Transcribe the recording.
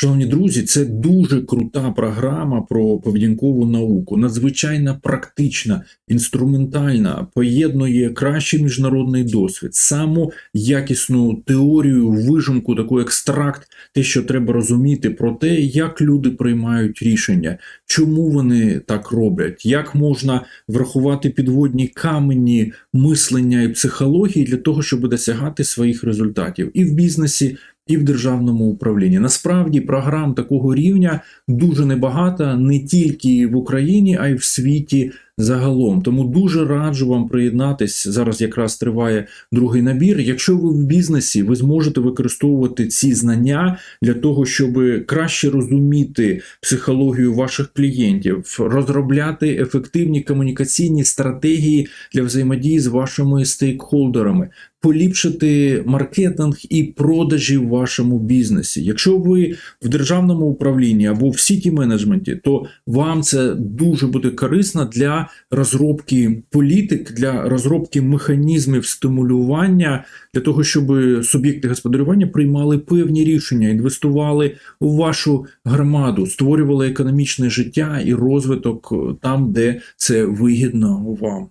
Шановні друзі, це дуже крута програма про поведінкову науку, надзвичайно практична, інструментальна, поєднує кращий міжнародний досвід, саму якісну теорію, вижимку, таку екстракт, те, що треба розуміти про те, як люди приймають рішення, чому вони так роблять, як можна врахувати підводні камені мислення і психології для того, щоб досягати своїх результатів. І в бізнесі і в державному управлінні. Насправді програм такого рівня дуже небагато не тільки в Україні, а й в світі загалом. Тому дуже раджу вам приєднатись. Зараз якраз триває другий набір. Якщо ви в бізнесі, ви зможете використовувати ці знання для того, щоб краще розуміти психологію ваших клієнтів, розробляти ефективні комунікаційні стратегії для взаємодії з вашими стейкхолдерами, поліпшити маркетинг і продажі в вашому бізнесі. Якщо ви в державному управлінні або в сіті менеджменті, то вам це дуже буде корисно для розробки політик, для розробки механізмів стимулювання для того, щоб суб'єкти господарювання приймали певні рішення, інвестували у вашу громаду, створювали економічне життя і розвиток там, де це вигідно вам.